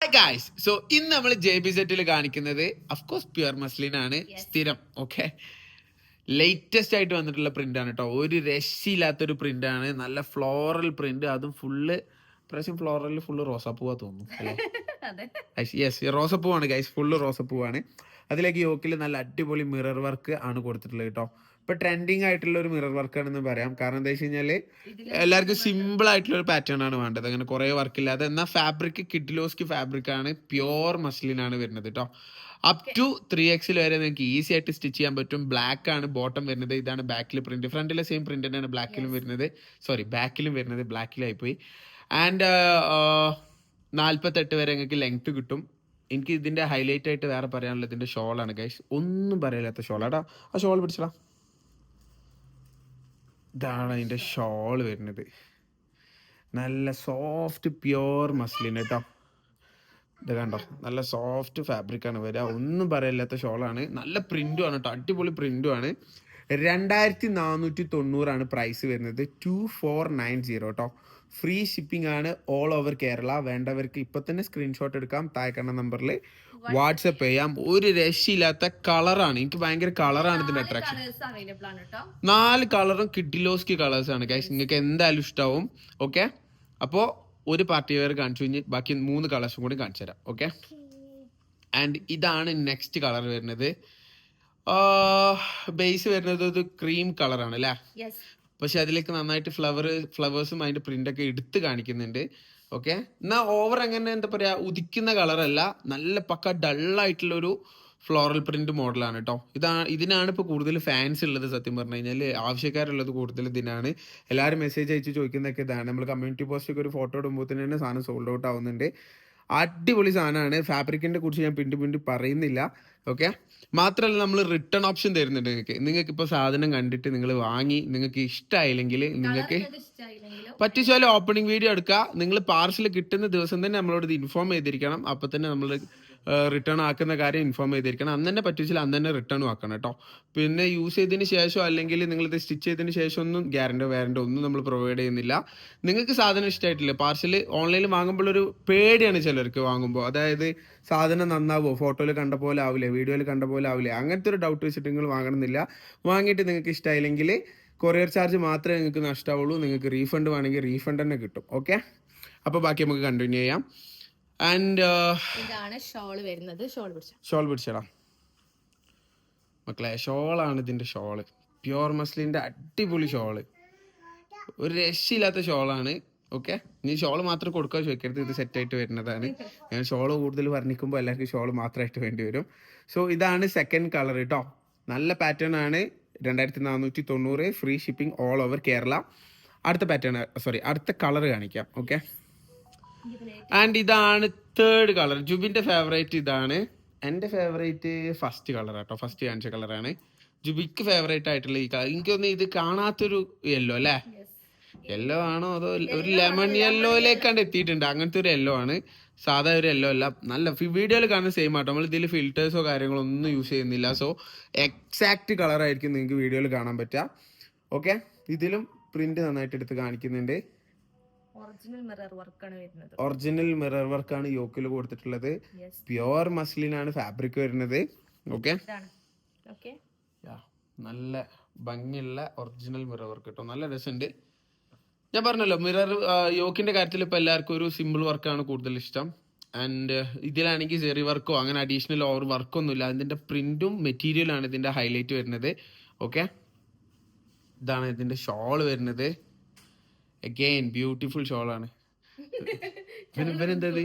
Guys so ഇന്ന് നമ്മൾ J B സെറ്റിൽ കാണിക്കുന്നത് അഫ്കോഴ്സ് പ്യുവർ മസ്ലിൻ ആണ്. സ്ഥിരം. ഓക്കെ ലേറ്റസ്റ്റ് ആയിട്ട് വന്നിട്ടുള്ള പ്രിന്റ് ആണ് കേട്ടോ ഒരു രക്ഷയില്ലാത്തൊരു പ്രിന്റ് ആണ്. നല്ല ഫ്ലോറൽ പ്രിന്റ് അതും ഫുള്ള് പ്രാവശ്യം ഫ്ലോറൽ ഫുള്ള് റോസാപ്പൂവാ തോന്നുന്നു. യെസ് റോസപ്പൂവാണ് ഗൈസ് ഫുള്ള് റോസപ്പൂവാണ്. അതിലേക്ക് യോക്കിൽ നല്ല അടിപൊളി മിറർ വർക്ക് ആണ് കൊടുത്തിട്ടുള്ളത് കേട്ടോ ഇപ്പൊ ട്രെൻഡിങ് ആയിട്ടുള്ള ഒരു മിറർ വർക്ക് ആണെന്ന് പറയാം. കാരണം എന്താ വെച്ച് കഴിഞ്ഞാൽ എല്ലാവർക്കും സിമ്പിൾ ആയിട്ടുള്ള ഒരു പാറ്റേൺ ആണ് വേണ്ടത്. അങ്ങനെ കുറെ വർക്ക് ഇല്ലാതെ എന്നാൽ ഫാബ്രിക് കിഡ്ലോസ്കി ഫാബ്രിക് ആണ്. പ്യോർ മസ്ലിൻ ആണ് വരുന്നത് കേട്ടോ അപ് ടു ത്രീ എക്സിൽ വരെ നിങ്ങൾക്ക് ഈസി ആയിട്ട് സ്റ്റിച്ച് ചെയ്യാൻ പറ്റും. ബ്ലാക്ക് ആണ് ബോട്ടം വരുന്നത്. ഇതാണ് ബാക്കിൽ പ്രിന്റ് ഫ്രണ്ടിലെ സെയിം പ്രിന്റ് തന്നെയാണ് ബ്ലാക്കിലും വരുന്നത്. സോറി ബാക്കിലും വരുന്നത്. ബ്ലാക്കിലായി പോയി ആൻഡ് നാൽപ്പത്തെട്ട് വരെ നിങ്ങൾക്ക് ലെങ്ത് കിട്ടും. എനിക്ക് ഇതിന്റെ ഹൈലൈറ്റ് ആയിട്ട് വേറെ പറയാനുള്ളത് ഇതിന്റെ ഷോളാണ് ഗൈസ് ഒന്നും പറയാത്ത ഷോളാടാ ആ ഷോൾ പിടിച്ചടാ ഇതാണ് അതിന്റെ ഷോൾ വരുന്നത്. നല്ല സോഫ്റ്റ് പ്യുവർ മസ്ലിൻ കേട്ടോ ഇത് കണ്ടോ? നല്ല സോഫ്റ്റ് ഫാബ്രിക് ആണ് വരിക. ഒന്നും പറയില്ലാത്ത ഷോളാണ്. നല്ല പ്രിന്റും ആണ് കേട്ടോ അടിപൊളി പ്രിന്റും ആണ്. രണ്ടായിരത്തി നാനൂറ്റി തൊണ്ണൂറാണ് പ്രൈസ് വരുന്നത്. ടു ഫോർ നയൻ സീറോ കേട്ടോ ഫ്രീ ഷിപ്പിംഗ് ആണ് ഓൾ ഓവർ കേരള വേണ്ടവർക്ക് ഇപ്പം തന്നെ സ്ക്രീൻഷോട്ട് എടുക്കാം താഴെ താഴെക്കണ്ണ നമ്പറിൽ വാട്സപ്പ് ചെയ്യാം. ഒരു രക്ഷയില്ലാത്ത കളറാണ്. എനിക്ക് ഭയങ്കര കളറാണ് ഇതിന്റെ അട്രാക്ഷൻ നാല് കളറും കിഡിലോസ്കി കളേഴ്സ് ആണ് ഗൈസ് നിങ്ങൾക്ക് എന്തായാലും ഇഷ്ടാവും. ഓക്കെ അപ്പോ ഒരു പാർട്ടി വെയർ കാണിച്ചു. കഴിഞ്ഞ് ബാക്കി മൂന്ന് കളേഴ്സും കൂടി കാണിച്ചു തരാം. ഓക്കെ ആൻഡ് ഇതാണ് നെക്സ്റ്റ് കളർ വരുന്നത്. ബേസ് വരുന്നത് ഒരു ക്രീം കളറാണ് അല്ലേ? പക്ഷെ അതിലേക്ക് നന്നായിട്ട് ഫ്ലവർ ഫ്ലവേഴ്സും അതിന്റെ പ്രിന്റ് ഒക്കെ എടുത്ത് കാണിക്കുന്നുണ്ട്. ഓക്കെ എന്നാ ഓവർ എങ്ങനെ എന്താ പറയാ? ഉദിക്കുന്ന കളറല്ല നല്ല പക്ക ഡള്ളായിട്ടുള്ള ഒരു ഫ്ലോറൽ പ്രിന്റ് മോഡലാണ് കേട്ടോ ഇതാ ഇതിനാണ് ഇപ്പോൾ കൂടുതൽ ഫാൻസ് ഉള്ളത് സത്യം പറഞ്ഞു കഴിഞ്ഞാൽ ആവശ്യക്കാരുള്ളത് കൂടുതൽ ഇതിനാണ്. എല്ലാവരും മെസ്സേജ് അയച്ച് ചോദിക്കുന്നതൊക്കെ ഇതാണ്. നമ്മൾ കമ്മ്യൂണിറ്റി പോസ്റ്റൊക്കെ ഒരു ഫോട്ടോ ഇടുമ്പോൾ തന്നെ സാധനം സോൾഡ് ഔട്ട് ആവുന്നുണ്ട്. അടിപൊളി സാധനമാണ് ഫാബ്രിക്കിന്റെ കുറിച്ച് ഞാൻ പിണ്ടി പിണ്ടി പറയുന്നില്ല. ഓക്കെ മാത്രമല്ല നമ്മൾ റിട്ടേൺ ഓപ്ഷൻ തരുന്നുണ്ട് നിങ്ങൾക്ക് നിങ്ങൾക്ക് ഇപ്പോൾ സാധനം കണ്ടിട്ട് നിങ്ങൾ വാങ്ങി നിങ്ങൾക്ക് ഇഷ്ടമായില്ലെങ്കിൽ നിങ്ങൾക്ക് പറ്റിച്ചാലും ഓപ്പണിംഗ് വീഡിയോ എടുക്കുക. നിങ്ങൾ പാർസൽ കിട്ടുന്ന ദിവസം തന്നെ നമ്മളോട് ഇത് ഇൻഫോം ചെയ്തിരിക്കണം. അപ്പോൾ തന്നെ നമ്മൾ റിട്ടേൺ ആക്കുന്ന കാര്യം ഇൻഫോം ചെയ്തിരിക്കണം. അന്ന് തന്നെ പറ്റിച്ചാൽ അന്ന് തന്നെ റിട്ടേൺ ആക്കണം കേട്ടോ. പിന്നെ യൂസ് ചെയ്തതിന് ശേഷം അല്ലെങ്കിൽ നിങ്ങൾ ഇത് സ്റ്റിച്ച് ചെയ്തതിന് ശേഷം ഒന്നും ഗ്യാരണ്ടോ വാരണ്ടോ ഒന്നും നമ്മൾ പ്രൊവൈഡ് ചെയ്യുന്നില്ല. നിങ്ങൾക്ക് സാധനം ഇഷ്ടമായിട്ടില്ല? പാർസൽ ഓൺലൈനിൽ വാങ്ങുമ്പോൾ ഒരു പേടിയാണ് ചിലർക്ക് വാങ്ങുമ്പോൾ. അതായത് സാധനം നന്നാവോ? ഫോട്ടോയിൽ കണ്ട പോലെ ആവില്ലേ? വീഡിയോയിൽ കണ്ട പോലെ ആവില്ലേ? അങ്ങനത്തെ ഒരു ഡൗട്ട് വെച്ചിട്ട് നിങ്ങൾ വാങ്ങണമെന്നില്ല. വാങ്ങിയിട്ട് നിങ്ങൾക്ക് ഇഷ്ടമായില്ലെങ്കിൽ കൊറിയർ ചാർജ് മാത്രമേ നിങ്ങൾക്ക് നഷ്ടമാവുള്ളൂ നിങ്ങൾക്ക് റീഫണ്ട് വേണമെങ്കിൽ റീഫണ്ട് തന്നെ കിട്ടും. ഓക്കെ അപ്പോൾ ബാക്കി നമുക്ക് കണ്ടിന്യൂ ചെയ്യാം. ആൻഡ് ഇതാണ് ഷോൾ വരുന്നത്. ഷോൾ പിടിച്ച. ഷോൾ പിടിച്ചടാ മക്കളെ ഷോളാണ് ഇതിന്റെ ഷോൾ. പ്യുവർ മസ്ലിന്റെ അടിപൊളി ഷോൾ. ഒരു രക്ഷയില്ലാത്ത ഷോളാണ്. ഓക്കെ ഇനി ഷോൾ മാത്രം കൊടുക്കാൻ ചോദിക്കരുത്. ഇത് സെറ്റായിട്ട് വരുന്നതാണ്. ഞാൻ ഷോൾ കൂടുതൽ വർണിക്കുമ്പോൾ എല്ലാവർക്കും ഷോൾ മാത്രമായിട്ട് വേണ്ടി വരും. സോ ഇതാണ് സെക്കൻഡ് കളർ കേട്ടോ നല്ല പാറ്റേൺ ആണ്. രണ്ടായിരത്തി നാനൂറ്റി തൊണ്ണൂറ് free shipping all over Kerala. അടുത്ത പാറ്റേൺ സോറി അടുത്ത കളർ കാണിക്കാം ഓക്കെ ആൻഡ് ഇതാണ് തേർഡ് കളർ ജുബിന്റെ ഫേവറേറ്റ് ഇതാണ്. എന്റെ ഫേവറേറ്റ് ഫസ്റ്റ് കളർ കേട്ടോ ഫസ്റ്റ് കാണിച്ച കളറാണ് ജുബിക്ക് ഫേവറേറ്റ് ആയിട്ടുള്ള ഈ കളർ എനിക്കൊന്ന് ഇത് കാണാത്തൊരു യെല്ലോ അല്ലേ? യെല്ലോ ആണോ അതോ ഒരു ലെമൺ യെല്ലോയിലേക്കാണ്ട് എത്തിയിട്ടുണ്ട്. അങ്ങനത്തെ ഒരു യെല്ലോ ആണ്. സാധാ ഒരു യെല്ലോ അല്ല. നല്ല വീഡിയോയിൽ കാണുന്ന സെയിം ആട്ടോ. നമ്മൾ ഇതിൽ ഫിൽറ്റേഴ്സോ കാര്യങ്ങളോ ഒന്നും യൂസ് ചെയ്യുന്നില്ല. സോ എക്സാക്ട് കളർ ആയിരിക്കും നിങ്ങൾക്ക് വീഡിയോയിൽ കാണാൻ പറ്റുക. ഓക്കെ ഇതിലും പ്രിന്റ് നന്നായിട്ട് എടുത്ത് കാണിക്കുന്നുണ്ട്. ഒറിജിനൽ മിറർ വർക്കാണ് ആണ് യോക്കിൽ കൊടുത്തിട്ടുള്ളത്. പ്യുവർ മസ്ലിനാണ് ഫാബ്രിക് വരുന്നത്. ഓക്കെ നല്ല ഭംഗിയുള്ള ഒറിജിനൽ മിറർ വർക്ക് കേട്ടോ നല്ല രസമുണ്ട് ഞാൻ പറഞ്ഞല്ലോ മിറർ യോക്കിന്റെ കാര്യത്തിൽ ഇപ്പൊ എല്ലാവർക്കും ഒരു സിമ്പിൾ വർക്കാണ് കൂടുതൽ ഇഷ്ടം. ആൻഡ് ഇതിലാണെങ്കിൽ ചെറിയ വർക്കോ അങ്ങനെ അഡീഷണൽ ഓവർ വർക്കൊന്നും ഇല്ല. അതിന്റെ പ്രിന്റും മെറ്റീരിയലാണ് ഇതിന്റെ ഹൈലൈറ്റ് വരുന്നത്. ഓക്കെ ഇതാണ് ഇതിന്റെ ഷോൾ വരുന്നത്. അഗെയിൻ ബ്യൂട്ടിഫുൾ ഷോളാണ് ഇവനെന്തത്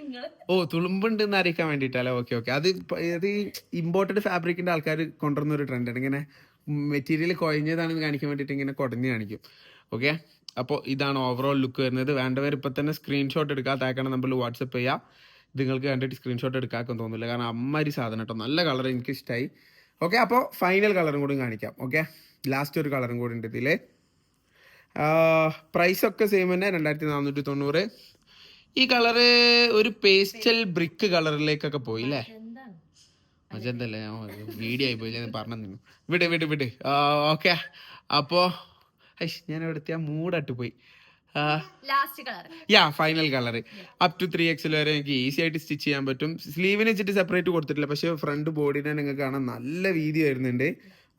നിങ്ങൾ ഓ തുളുമ്പുണ്ട് എന്ന് അറിയിക്കാൻ വേണ്ടിയിട്ടല്ലേ? ഓക്കെ ഓക്കെ അത് അത് ഇമ്പോർട്ടഡ് ഫാബ്രിക്കിന്റെ ആൾക്കാർ കൊണ്ടുവരുന്ന ഒരു ആണ്. ഇങ്ങനെ മെറ്റീരിയൽ കുഴഞ്ഞതാണെന്ന് കാണിക്കാൻ വേണ്ടിയിട്ട് ഇങ്ങനെ കുടഞ്ഞ് കാണിക്കും. ഓക്കെ അപ്പോൾ ഇതാണ് ഓവറോൾ ലുക്ക് വരുന്നത്. വേണ്ടവർ ഇപ്പം തന്നെ സ്ക്രീൻഷോട്ട് എടുക്കുക താക്കണം നമ്മൾ വാട്സപ്പ് ചെയ്യുക നിങ്ങൾക്ക് കണ്ടിട്ട് സ്ക്രീൻഷോട്ട് എടുക്കാൻ തോന്നില്ല കാരണം അമ്മാരി സാധനം കേട്ടോ. നല്ല കളർ എനിക്ക് ഇഷ്ടമായി ഓക്കെ അപ്പോൾ ഫൈനൽ കളറും കൂടി കാണിക്കാം. ഓക്കെ ലാസ്റ്റ് ഒരു കളറും കൂടി ഉണ്ട് ഇതിൽ പ്രൈസ് ഒക്കെ സെയിം തന്നെ രണ്ടായിരത്തി നാനൂറ്റി തൊണ്ണൂറ് ഈ കളറ് ഒരു പേസ്റ്റൽ ബ്രിക്ക് കളറിലേക്കൊക്കെ പോയി അല്ലേ? മജന്തല്ലേ? വീഡിയോ ആയി പോയി. പറഞ്ഞു വിട് വിട് വിട്. ഓക്കെ അപ്പോ ഐഷ് ഞാൻ എവിടുത്തെ മൂടട്ട് പോയി yeah final colour up to three എക്സിൽ വരെ എനിക്ക് ഈസി ആയിട്ട് സ്റ്റിച്ച് ചെയ്യാൻ പറ്റും. സ്ലീവിന് വെച്ചിട്ട് സെപ്പറേറ്റ് കൊടുത്തിട്ടില്ല. പക്ഷെ ഫ്രണ്ട് ബോഡിനെ നിങ്ങൾക്ക് കാണാൻ നല്ല വീതി വരുന്നുണ്ട്.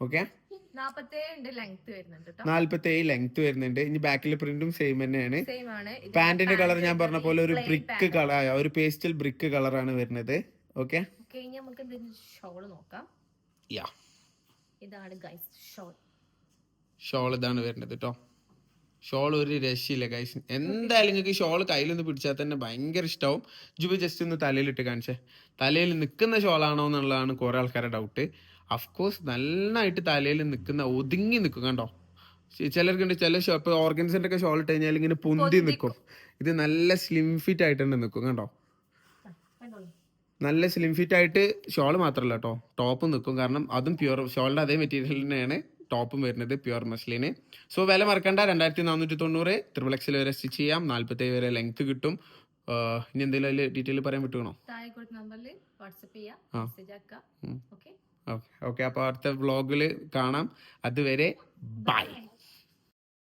ഓക്കെ നാപ്പത്തേഴ് ഉണ്ട് ലെങ്ത് വരുന്നുണ്ട് ഇനി ബാക്കിലെ പ്രിന്റും സെയിം തന്നെയാണ്. പാന്റിന്റെ കളർ ഞാൻ പറഞ്ഞ പോലെ ഒരു ബ്രിക്ക്. കളർ ഒരു പേസ്റ്റൽ ബ്രിക്ക് കളറാണ് വരുന്നത്. ഓക്കെ ഇതാണ് ഗൈസ് ഷോൾ ഷോൾ ഇതാണ് വരുന്നത് കേട്ടോ ഷോൾ ഒരു രക്ഷയില്ല കൈസ് എന്തായാലും നിങ്ങൾക്ക് ഷോൾ കയ്യിലൊന്ന് പിടിച്ചാൽ തന്നെ ഭയങ്കര ഇഷ്ടമാവും ജുബി ജസ്റ്റ് ഒന്ന് തലയിലിട്ട് കാണിച്ചേ. തലയിൽ നിൽക്കുന്ന ഷോൾ ആണോ എന്നുള്ളതാണ് കുറേ ആൾക്കാരുടെ ഡൗട്ട് അഫ്കോഴ്സ് നന്നായിട്ട് തലയിൽ നിൽക്കുന്ന ഒതുങ്ങി നിൽക്കും കണ്ടോ? ചിലർക്ക് ചിലർക്കുണ്ട് ചില ഷോ ഇപ്പോൾ ഓർഗൻസിന്റെ ഒക്കെ ഷോൾ ഇട്ട് കഴിഞ്ഞാൽ ഇങ്ങനെ പൊന്തി നിൽക്കും. ഇത് നല്ല സ്ലിം ഫിറ്റ് ആയിട്ട് തന്നെ നിൽക്കും കണ്ടോ? നല്ല സ്ലിം ഫിറ്റ് ആയിട്ട് ഷോൾ മാത്രമല്ല കേട്ടോ ടോപ്പ് നിൽക്കും. കാരണം അതും പ്യുവർ ഷോളിന്റെ അതേ മെറ്റീരിയൽ തന്നെയാണ്. ടോപ്പും വരുന്നത് പ്യുവർ മസ്ലിന്. സോ വില മറക്കണ്ട. രണ്ടായിരത്തി നാനൂറ്റി തൊണ്ണൂറ് ത്രിപിൾ എക്സിൽ വരെ സ്റ്റിച്ച് ചെയ്യാം. നാല്പത്തേഴ് വരെ ലെങ്ത് കിട്ടും. ഇനി എന്തെങ്കിലും അതിൽ ഡീറ്റെയിൽ പറയാൻ വിട്ടുകണോ. ഓക്കെ അപ്പൊ ഓക്കെ. അപ്പോൾ അടുത്ത വ്ളോഗിൽ കാണാം. അതുവരെ ബൈ